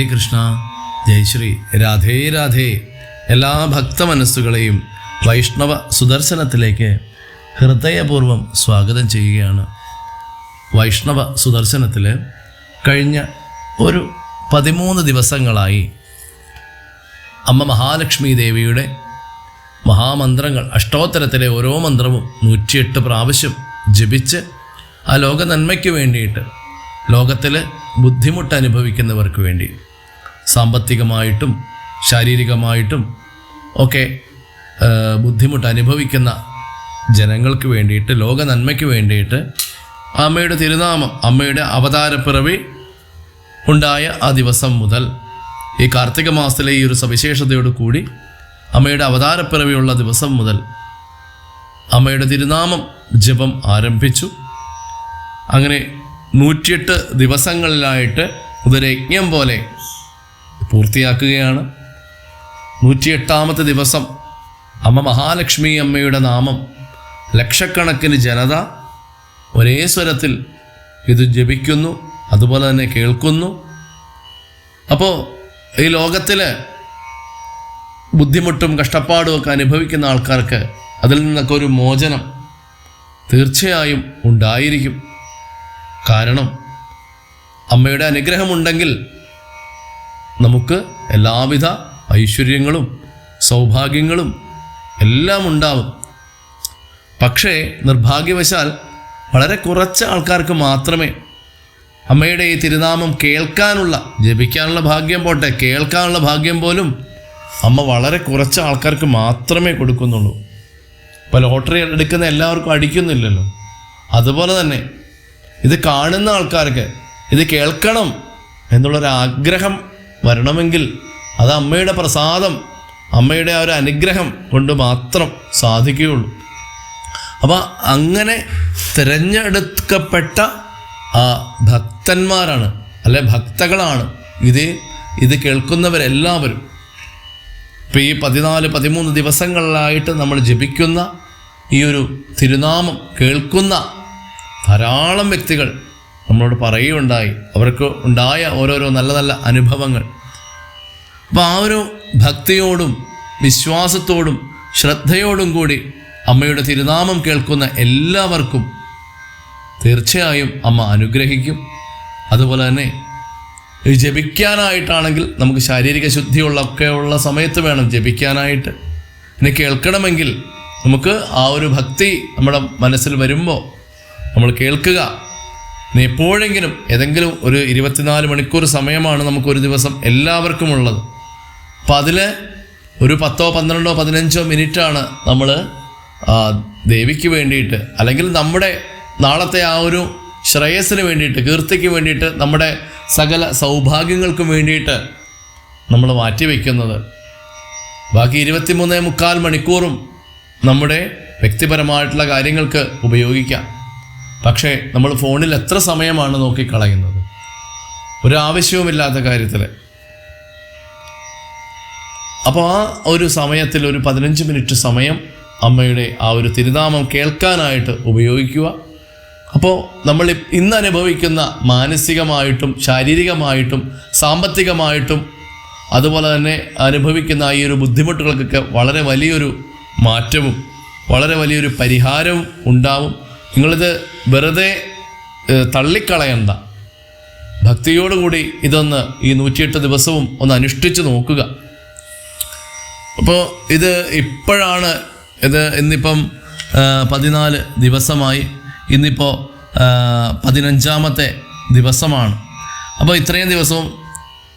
ഹരേ കൃഷ്ണ ജയശ്രീ രാധേ രാധേ. എല്ലാ ഭക്തമനസ്സുകളെയും വൈഷ്ണവ സുദർശനത്തിലേക്ക് ഹൃദയപൂർവം സ്വാഗതം ചെയ്യുകയാണ്. വൈഷ്ണവ സുദർശനത്തിൽ കഴിഞ്ഞ ഒരു പതിമൂന്ന് ദിവസങ്ങളായി അമ്മ മഹാലക്ഷ്മി ദേവിയുടെ മഹാമന്ത്രങ്ങൾ അഷ്ടോത്തരത്തിലെ ഓരോ മന്ത്രവും നൂറ്റിയെട്ട് പ്രാവശ്യം ജപിച്ച് ആ ലോക നന്മയ്ക്ക് വേണ്ടിയിട്ട് ലോകത്തിൽ ബുദ്ധിമുട്ട് അനുഭവിക്കുന്നവർക്ക് വേണ്ടി സാമ്പത്തികമായിട്ടും ശാരീരികമായിട്ടും ഒക്കെ ബുദ്ധിമുട്ട് അനുഭവിക്കുന്ന ജനങ്ങൾക്ക് വേണ്ടിയിട്ട് ലോക നന്മയ്ക്ക് വേണ്ടിയിട്ട് അമ്മയുടെ തിരുനാമം അമ്മയുടെ അവതാരപ്പിറവി ഉണ്ടായ ആ ദിവസം മുതൽ ഈ കാർത്തിക മാസത്തിലെ ഈ ഒരു സവിശേഷതയോട് കൂടി അമ്മയുടെ അവതാരപ്പിറവിയുള്ള ദിവസം മുതൽ അമ്മയുടെ തിരുനാമം ജപം ആരംഭിച്ചു. അങ്ങനെ നൂറ്റിയെട്ട് ദിവസങ്ങളിലായിട്ട് ഇതൊരു യജ്ഞം പോലെ പൂർത്തിയാക്കുകയാണ്. നൂറ്റിയെട്ടാമത്തെ ദിവസം അമ്മ മഹാലക്ഷ്മി അമ്മയുടെ നാമം ലക്ഷക്കണക്കിന് ജനത ഒരേ സ്വരത്തിൽ ഇത് ജപിക്കുന്നു അതുപോലെ തന്നെ കേൾക്കുന്നു. അപ്പോൾ ഈ ലോകത്തിൽ ബുദ്ധിമുട്ടും കഷ്ടപ്പാടും ഒക്കെ അനുഭവിക്കുന്ന ആൾക്കാർക്ക് അതിൽ നിന്നൊക്കെ ഒരു മോചനം തീർച്ചയായും ഉണ്ടായിരിക്കും. കാരണം അമ്മയുടെ അനുഗ്രഹമുണ്ടെങ്കിൽ നമുക്ക് എല്ലാവിധ ഐശ്വര്യങ്ങളും സൗഭാഗ്യങ്ങളും എല്ലാം ഉണ്ടാവും. പക്ഷേ നിർഭാഗ്യവശാൽ വളരെ കുറച്ച് ആൾക്കാർക്ക് മാത്രമേ അമ്മയുടെ ഈ തിരുനാമം കേൾക്കാനുള്ള ജപിക്കാനുള്ള ഭാഗ്യം പോട്ടെ കേൾക്കാനുള്ള ഭാഗ്യം പോലും അമ്മ വളരെ കുറച്ച് ആൾക്കാർക്ക് മാത്രമേ കൊടുക്കുന്നുള്ളൂ. ഇപ്പോൾ ലോട്ടറി എടുക്കുന്ന എല്ലാവർക്കും അടിക്കുന്നില്ലല്ലോ. അതുപോലെ തന്നെ ഇത് കാണുന്ന ആൾക്കാർക്ക് ഇത് കേൾക്കണം എന്നുള്ളൊരാഗ്രഹം വരണമെങ്കിൽ അത് അമ്മയുടെ പ്രസാദം അമ്മയുടെ ആ ഒരു അനുഗ്രഹം കൊണ്ട് മാത്രം സാധിക്കുകയുള്ളൂ. അപ്പോൾ അങ്ങനെ തിരഞ്ഞെടുക്കപ്പെട്ട ആ ഭക്തന്മാരാണ് അല്ലെ ഭക്തകളാണ് ഇത് ഇത് കേൾക്കുന്നവരെല്ലാവരും. ഇപ്പോൾ ഈ പതിനാല് പതിമൂന്ന് ദിവസങ്ങളിലായിട്ട് നമ്മൾ ജപിക്കുന്ന ഈ ഒരു തിരുനാമം കേൾക്കുന്ന ധാരാളം വ്യക്തികൾ നമ്മളോട് പറയുകയുണ്ടായി. അവർക്ക് ഉണ്ടായ ഓരോരോ നല്ല നല്ല അനുഭവങ്ങൾ. അപ്പോൾ ആ ഒരു ഭക്തിയോടും വിശ്വാസത്തോടും ശ്രദ്ധയോടും കൂടി അമ്മയുടെ തിരുനാമം കേൾക്കുന്ന എല്ലാവർക്കും തീർച്ചയായും അമ്മ അനുഗ്രഹിക്കും. അതുപോലെ തന്നെ ജപിക്കാനായിട്ടാണെങ്കിൽ നമുക്ക് ശാരീരിക ശുദ്ധിയുള്ള ഉള്ള സമയത്ത് വേണം ജപിക്കാനായിട്ട്. ഇനി കേൾക്കണമെങ്കിൽ നമുക്ക് ആ ഒരു ഭക്തി നമ്മുടെ മനസ്സിൽ വരുമ്പോൾ നമ്മൾ കേൾക്കുക. എപ്പോഴെങ്കിലും ഏതെങ്കിലും ഒരു ഇരുപത്തിനാല് മണിക്കൂർ സമയമാണ് നമുക്ക് ഒരു ദിവസം എല്ലാവർക്കും ഉള്ളത്. അപ്പം അതിൽ ഒരു പത്തോ പന്ത്രണ്ടോ പതിനഞ്ചോ മിനിറ്റാണ് നമ്മൾ ദേവിക്ക് വേണ്ടിയിട്ട് അല്ലെങ്കിൽ നമ്മുടെ നാളത്തെ ആ ഒരു ശ്രേയസ്സിന് വേണ്ടിയിട്ട് കീർത്തിക്ക് വേണ്ടിയിട്ട് നമ്മുടെ സകല സൗഭാഗ്യങ്ങൾക്കും വേണ്ടിയിട്ട് നമ്മൾ മാറ്റിവെക്കുന്നത് ബാക്കി ഇരുപത്തിമൂന്നേ മുക്കാൽ മണിക്കൂറും നമ്മുടെ വ്യക്തിപരമായിട്ടുള്ള കാര്യങ്ങൾക്ക് ഉപയോഗിക്കാം. പക്ഷേ നമ്മൾ ഫോണിൽ എത്ര സമയമാണ് നോക്കിക്കളയുന്നത്? ഒരു ആവശ്യവുമില്ലാത്ത കാര്യത്തിൽ അപ്പോൾ ആ ഒരു സമയത്തിൽ ഒരു പതിനഞ്ച് മിനിറ്റ് സമയം അമ്മയുടെ ആ ഒരു തിരുനാമം കേൾക്കാനായിട്ട് ഉപയോഗിക്കുക. അപ്പോൾ നമ്മൾ ഇന്ന് അനുഭവിക്കുന്ന മാനസികമായിട്ടും ശാരീരികമായിട്ടും സാമ്പത്തികമായിട്ടും അതുപോലെ തന്നെ അനുഭവിക്കുന്ന ഈ ഒരു ബുദ്ധിമുട്ടുകൾക്കൊക്കെ വളരെ വലിയൊരു മാറ്റവും വളരെ വലിയൊരു പരിഹാരവും ഉണ്ടാവും. നിങ്ങളിത് വെറുതെ തള്ളിക്കളയണ്ട. ഭക്തിയോടുകൂടി ഇതൊന്ന് ഈ നൂറ്റിയെട്ട് ദിവസവും ഒന്ന് അനുഷ്ഠിച്ചു നോക്കുക. അപ്പോൾ ഇത് ഇപ്പോഴാണ് ഇത് ഇന്നിപ്പം പതിനാല് ദിവസമായി. ഇന്നിപ്പോൾ പതിനഞ്ചാമത്തെ ദിവസമാണ്. അപ്പോൾ ഇത്രയും ദിവസവും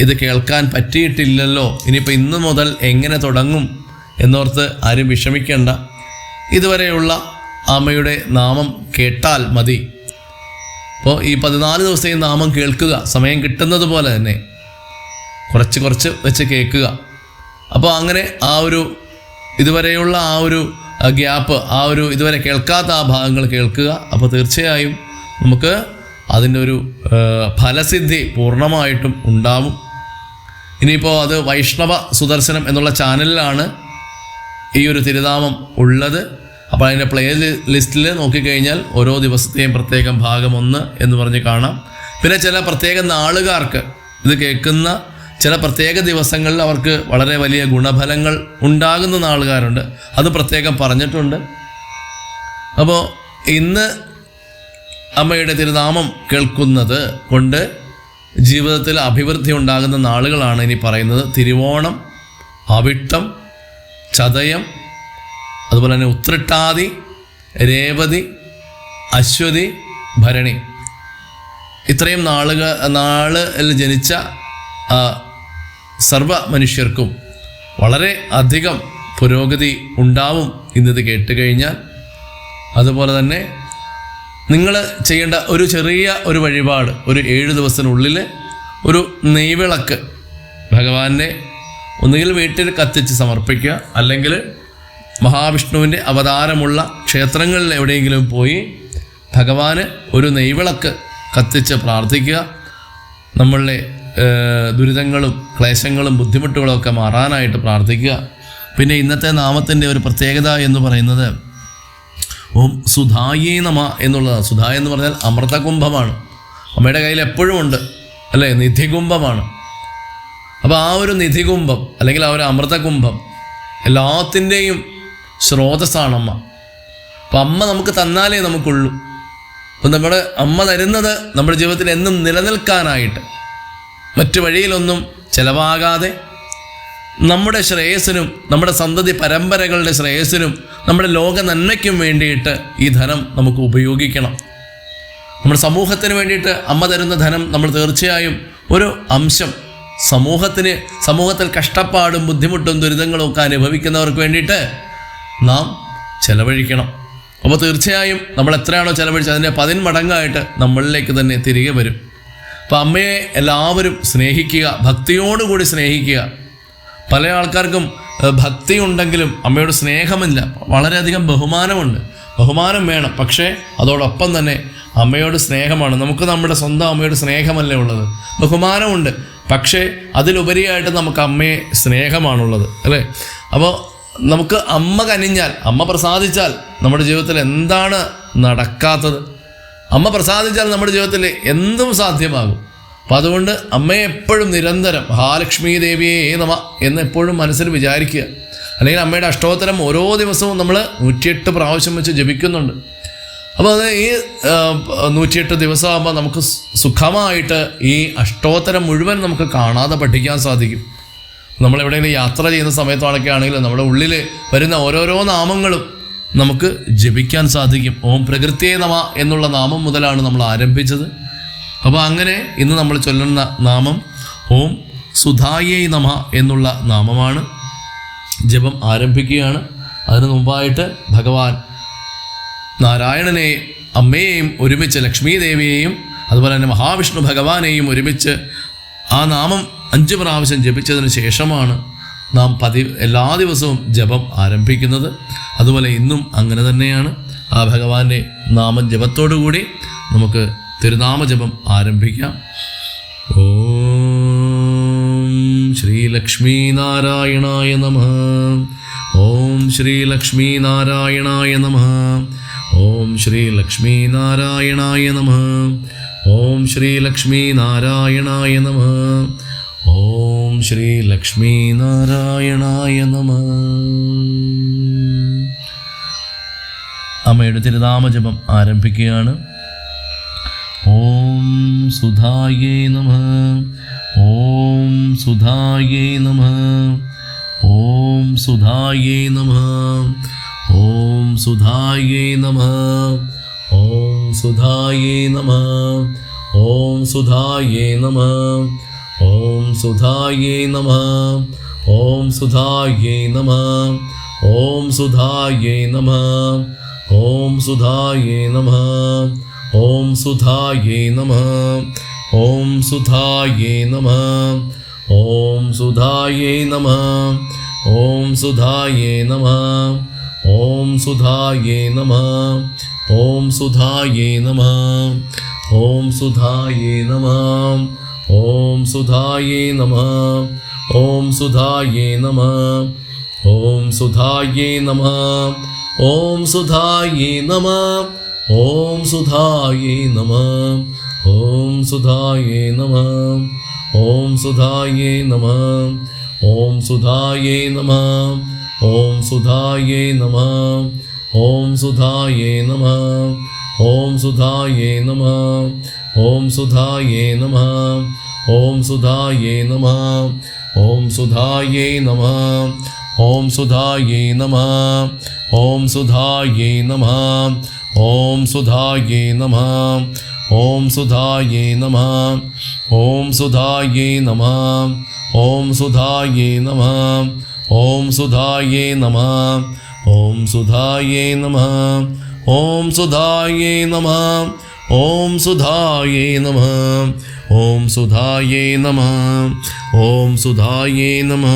ഇത് കേൾക്കാൻ പറ്റിയിട്ടില്ലല്ലോ. ഇനിയിപ്പോൾ ഇന്ന് മുതൽ എങ്ങനെ തുടങ്ങും എന്നോർത്ത് ആരും വിഷമിക്കേണ്ട. ഇതുവരെയുള്ള അമ്മയുടെ നാമം കേട്ടാൽ മതി. അപ്പോൾ ഈ പതിനാല് ദിവസം ഈ നാമം കേൾക്കുക സമയം കിട്ടുന്നത് പോലെ തന്നെ. കുറച്ച് കുറച്ച് വെച്ച് കേൾക്കുക. അപ്പോൾ അങ്ങനെ ആ ഒരു ഇതുവരെയുള്ള ആ ഒരു ഗ്യാപ്പ് ആ ഒരു ഇതുവരെ കേൾക്കാത്ത ആ ഭാഗങ്ങൾ കേൾക്കുക. അപ്പോൾ തീർച്ചയായും നമുക്ക് അതിന്റെ ഒരു ഫലസിദ്ധി പൂർണമായിട്ടും ഉണ്ടാവും. ഇനിയിപ്പോൾ അത് വൈഷ്ണവ സുദർശനം എന്നുള്ള ചാനലിലാണ് ഈ ഒരു തിരുനാമം ഉള്ളത്. അപ്പോൾ അതിന്റെ പ്ലേ ലിസ്റ്റിൽ നോക്കിക്കഴിഞ്ഞാൽ ഓരോ ദിവസത്തെയും പ്രത്യേകം ഭാഗം ഒന്ന് എന്ന് പറഞ്ഞ് കാണാം. പിന്നെ ചില പ്രത്യേക നാളുകാർക്ക് ഇത് കേൾക്കുന്ന ചില പ്രത്യേക ദിവസങ്ങളിൽ അവർക്ക് വളരെ വലിയ ഗുണഫലങ്ങൾ ഉണ്ടാകുന്ന നാളുകാരുണ്ട്. അത് പ്രത്യേകം പറഞ്ഞിട്ടുണ്ട്. അപ്പോൾ ഇന്ന് അമ്മയുടെ തിരുനാമം കേൾക്കുന്നത് കൊണ്ട് ജീവിതത്തിൽ അഭിവൃദ്ധി ഉണ്ടാകുന്ന നാളുകളാണ് ഇനി പറയുന്നത്. തിരുവോണം അവിട്ടം ചതയം അതുപോലെ തന്നെ ഉത്രട്ടാതി രേവതി അശ്വതി ഭരണി. ഇത്രയും നാളുക നാളിൽ ജനിച്ച സർവ മനുഷ്യർക്കും വളരെ അധികം പുരോഗതി ഉണ്ടാവും ഇന്നത് കേട്ട് കഴിഞ്ഞാൽ അതുപോലെ തന്നെ നിങ്ങൾ ചെയ്യേണ്ട ഒരു ചെറിയ ഒരു വഴിപാട് ഒരു ഏഴ് ദിവസത്തിനുള്ളിൽ ഒരു നെയ്വിളക്ക് ഭഗവാന്റെ ഒന്നുകിൽ വീട്ടിൽ കത്തിച്ച് സമർപ്പിക്കുക അല്ലെങ്കിൽ മഹാവിഷ്ണുവിന്റെ അവതാരമുള്ള ക്ഷേത്രങ്ങളിൽ എവിടെയെങ്കിലും പോയി ഭഗവാന് ഒരു നെയ്വിളക്ക് കത്തിച്ച് പ്രാർത്ഥിക്കുക. നമ്മളുടെ ദുരിതങ്ങളും ക്ലേശങ്ങളും ബുദ്ധിമുട്ടുകളും ഒക്കെ മാറാനായിട്ട് പ്രാർത്ഥിക്കുക. പിന്നെ ഇന്നത്തെ നാമത്തിന്റെ ഒരു പ്രത്യേകത എന്ന് പറയുന്നത് ഓം സുധായേ നമ എന്നുള്ളതാണ്. സുധ എന്ന് പറഞ്ഞാൽ അമൃതകുംഭമാണ്. അമ്മയുടെ കയ്യിൽ എപ്പോഴും ഉണ്ട് അല്ലേ? നിധികുംഭമാണ്. അപ്പോൾ ആ ഒരു നിധികുംഭം അല്ലെങ്കിൽ ആ ഒരു അമൃതകുംഭം എല്ലാത്തിന്റെയും സ്രോതസ്സാണ് അമ്മ അപ്പം അമ്മ നമുക്ക് തന്നാലേ നമുക്കുള്ളൂ. അപ്പം നമ്മുടെ അമ്മ തരുന്നത് നമ്മുടെ ജീവിതത്തിൽ എന്നും നിലനിൽക്കാനായിട്ട്. മറ്റു വഴിയിലൊന്നും ചിലവാകാതെ നമ്മുടെ ശ്രേയസ്സിനും നമ്മുടെ സന്തതി പരമ്പരകളുടെ ശ്രേയസ്സിനും നമ്മുടെ ലോക നന്മയ്ക്കും വേണ്ടിയിട്ട് ഈ ധനം നമുക്ക് ഉപയോഗിക്കണം. നമ്മുടെ സമൂഹത്തിന് വേണ്ടിയിട്ട് അമ്മ തരുന്ന ധനം നമ്മൾ തീർച്ചയായും ഒരു അംശം. സമൂഹത്തിന് സമൂഹത്തിൽ കഷ്ടപ്പാടും ബുദ്ധിമുട്ടും ദുരിതങ്ങളും ഒക്കെ അനുഭവിക്കുന്നവർക്ക് വേണ്ടിയിട്ട് നാം ചെലവഴിക്കണം. അപ്പോൾ തീർച്ചയായും നമ്മൾ എത്രയാണോ ചെലവഴിച്ചത് അതിന്റെ പതിന്മടങ്ങായിട്ട് നമ്മളിലേക്ക് തന്നെ തിരികെ വരും. അപ്പോൾ അമ്മയെ എല്ലാവരും സ്നേഹിക്കുക ഭക്തിയോടുകൂടി സ്നേഹിക്കുക. പല ആൾക്കാർക്കും ഭക്തി ഉണ്ടെങ്കിലും അമ്മയോട് സ്നേഹമില്ല. വളരെയധികം ബഹുമാനമുണ്ട്. ബഹുമാനം വേണം. പക്ഷേ അതോടൊപ്പം തന്നെ അമ്മയോട് സ്നേഹമാണ്. നമുക്ക് നമ്മുടെ സ്വന്തം അമ്മയോട് സ്നേഹമല്ലേ ഉള്ളത്? ബഹുമാനമുണ്ട്. പക്ഷേ അതിലുപരിയായിട്ട് നമുക്ക് അമ്മയെ സ്നേഹമാണുള്ളത്. അല്ലേ? അപ്പോൾ നമുക്ക് അമ്മ കനിഞ്ഞാൽ അമ്മ പ്രസാദിച്ചാൽ നമ്മുടെ ജീവിതത്തിൽ എന്താണ് നടക്കാത്തത്? അമ്മ പ്രസാദിച്ചാൽ നമ്മുടെ ജീവിതത്തിൽ എന്തും സാധ്യമാകും. അപ്പം അതുകൊണ്ട് അമ്മയെ എപ്പോഴും നിരന്തരം മഹാലക്ഷ്മി ദേവിയെ നമ എന്ന് എപ്പോഴും മനസ്സിൽ വിചാരിക്കുക. അല്ലെങ്കിൽ അമ്മയുടെ അഷ്ടോത്തരം ഓരോ ദിവസവും നമ്മൾ നൂറ്റിയെട്ട് പ്രാവശ്യം വെച്ച് ജപിക്കുന്നുണ്ട്. അപ്പോൾ അത് ഈ നൂറ്റിയെട്ട് ദിവസമാകുമ്പോൾ നമുക്ക് സുഖമായിട്ട് ഈ അഷ്ടോത്തരം മുഴുവൻ നമുക്ക് കാണാതെ പഠിക്കാൻ സാധിക്കും. നമ്മൾ എവിടെയെങ്കിലും യാത്ര ചെയ്യുന്ന സമയത്താണൊക്കെ ആണെങ്കിലും നമ്മുടെ ഉള്ളിൽ വരുന്ന ഓരോരോ നാമങ്ങളും നമുക്ക് ജപിക്കാൻ സാധിക്കും. ഓം പ്രകൃതിയെ നമ എന്നുള്ള നാമം മുതലാണ് നമ്മൾ ആരംഭിച്ചത്. അപ്പോൾ അങ്ങനെ ഇന്ന് നമ്മൾ ചൊല്ലുന്ന നാമം ഓം സുധായേ നമ എന്നുള്ള നാമമാണ്. ജപം ആരംഭിക്കുകയാണ്. അതിനു മുമ്പായിട്ട് ഭഗവാൻ നാരായണനെയും അമ്മയെയും ഒരുമിച്ച് ലക്ഷ്മീദേവിയെയും അതുപോലെ തന്നെ മഹാവിഷ്ണു ഭഗവാനെയും ഒരുമിച്ച് ആ നാമം അഞ്ച് പ്രാവശ്യം ജപിച്ചതിന് ശേഷമാണ് നാം പതി എല്ലാ ദിവസവും ജപം ആരംഭിക്കുന്നത്. അതുപോലെ ഇന്നും അങ്ങനെ തന്നെയാണ്. ആ ഭഗവാന്റെ നാമം ജപത്തോടുകൂടി നമുക്ക് തിരുനാമജപം ആരംഭിക്കാം. ഓം ശ്രീലക്ഷ്മീനാരായണായ നമ. ഓം ശ്രീലക്ഷ്മീനാരായണായ നമ. ഓം ശ്രീലക്ഷ്മീനാരായണായ നമ. ഓം ശ്രീലക്ഷ്മീനാരായണായ നമ. ഓം ശ്രീ ലക്ഷ്മി നാരായണായ നമ. അമ്മയുടെ തിരുനാമജപം ആരംഭിക്കുകയാണ്. ഓം സുധായേ നമ. ഓം സുധായേ നമ. ഓം സുധായേ നമ. ഓം സുധായേ നമ. ഓം സുധായേ നമ. ഓം സുധായേ നമ. ॐ सुधायै नमः ॐ सुधायै नमः ॐ सुधायै नमः ॐ सुधायै नमः ॐ सुधायै नमः ॐ सुधायै नमः ॐ सुधायै नमः ॐ सुधायै नमः ॐ सुधायै नमः ॐ सुधायै नमः ॐ सुधायै नमः ॐ सुधायै नमः ॐ सुधायै नमः ॐ सुधायै नमः ॐ सुधायै नमः ॐ सुधायै नमः ॐ सुधायै नमः ॐ सुधायै नमः ॐ सुधायै नमः ॐ सुधायै नमः ॐ सुधायै नमः ॐ सुधायै नमः ഓം സുധായേ നമ ഓം സുധായേ നമ ഓം സുധായേ നമ ഓം സുധായേ നമ ഓം സുധായേ നമ ഓം സുധായേ നമ ഓം സുധായേ നമ ഓം സുധായേ നമ ഓം സുധായേ നമ ഓം സുധായേ നമ ഓം സുധായേ നമ ഓം സുധായേ നമ ഓം സുധായേ നമ ഓം സുധായേ നമ ഓം സുധായേ നമ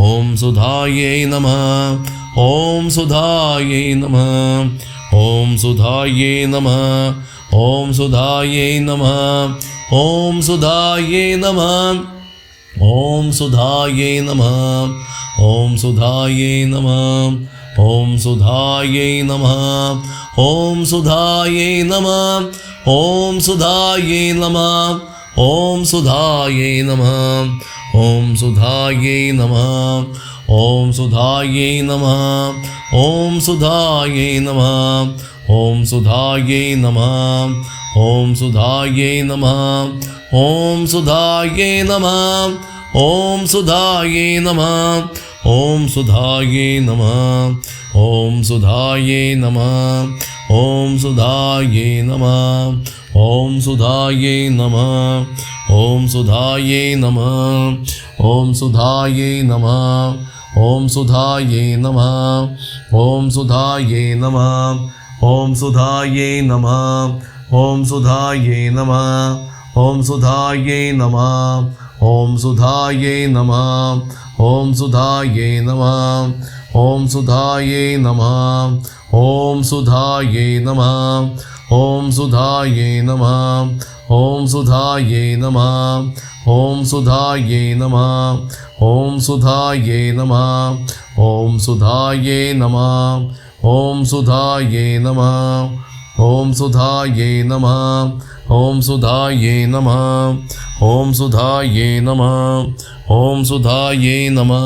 ഓം സുധായേ നമ ഓം സുധായേ നമ ഓം സുധായേ നമ ഓം സുധായേ നമ ഓം സുധായേ നമ ഓം സുധായേ നമ ഓം സുധായേ നമ ഓം സുധായേ നമ ഓം സുധായേ നമ ഓം സുധായേ നമ ഓം സുധായേ നമ ഓം സുധായേ നമ ഓം സുധായേ നമ ഓം സുധായേ നമ ഓം സുധായേ നമ ഓം സുധായേ നമ ഓം സുധായേ നമ ഓം സുധായേ നമ ഓം സുധായേ നമ ഓം സുധായേ നമ ഓം സുധായേ നമ ഓം സുധായേ നമ ഓം സുധായേ നമ ഓം സുധായേ നമ ഓം സുധായേ നമ ഓം സുധായേ നമ ഓം സുധായേ നമ ഓം സുധായേ നമ ഓം സുധായേ നമ ഓം സുധായേ നമ ॐ सुधायै नमः ॐ सुधायै नमः ॐ सुधायै नमः ॐ सुधायै नमः ॐ सुधायै नमः ॐ सुधायै नमः ॐ सुधायै नमः ॐ सुधायै नमः ॐ सुधायै नमः ॐ सुधायै नमः ॐ सुधायै नमः ॐ सुधायै नमः ॐ सुधायै नमः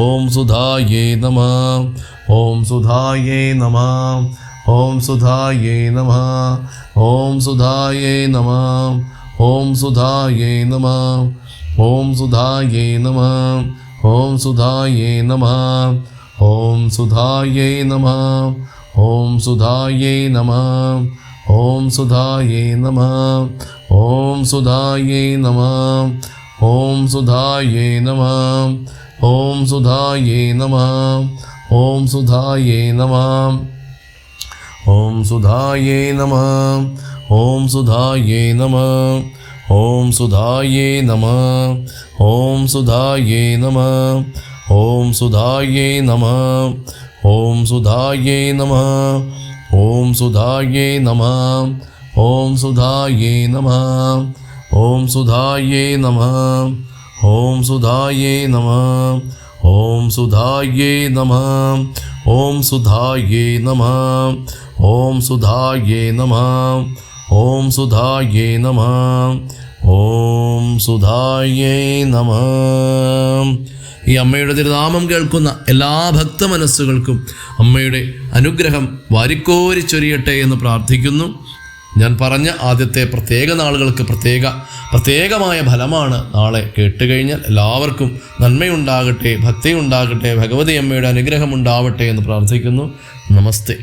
ॐ सुधायै नमः ॐ सुधायै नमः ॐ सुधायै नमः ॐ सुधायै नमः ॐ सुधायै नमः ॐ सुधायै नमः ॐ सुधायै नमः ॐ सुधायै नमः ॐ सुधायै नमः ॐ सुधायै नमः ॐ सुधायै नमः ॐ सुधायै नमः ॐ सुधायै नमः ॐ सुधायै नमः ॐ सुधायै नमः ॐ सुधायै नमः ॐ सुधायै नमः ॐ सुधायै नमः ॐ सुधायै नमः ॐ सुधायै नमः ॐ सुधायै नमः ॐ सुधायै नमः ഓം സുധായേ നമ. ഓം സുധായേ നമ. ഓം സുധായേ നമ. ഓം സുധായേ നമ. ഓം സുധായേ നമ. ഓം സുധായേ നമ. ഓം സുധായേ നമ. ഈ അമ്മയുടെ തിരുനാമം കേൾക്കുന്ന എല്ലാ ഭക്ത മനസ്സുകൾക്കും അമ്മയുടെ അനുഗ്രഹം വാരിക്കോരി ചൊരിയട്ടെ എന്ന് പ്രാർത്ഥിക്കുന്നു. ഞാൻ പറഞ്ഞ ആദ്യത്തെ പ്രത്യേക നാളുകൾക്ക് പ്രത്യേക പ്രത്യേകമായ ഫലമാണ് നാളെ. കേട്ടുകഴിഞ്ഞാൽ എല്ലാവർക്കും നന്മയുണ്ടാകട്ടെ ഭക്തിയുണ്ടാകട്ടെ ഭഗവതി അമ്മയുടെ അനുഗ്രഹം ഉണ്ടാവട്ടെ എന്ന് പ്രാർത്ഥിക്കുന്നു. നമസ്തേ.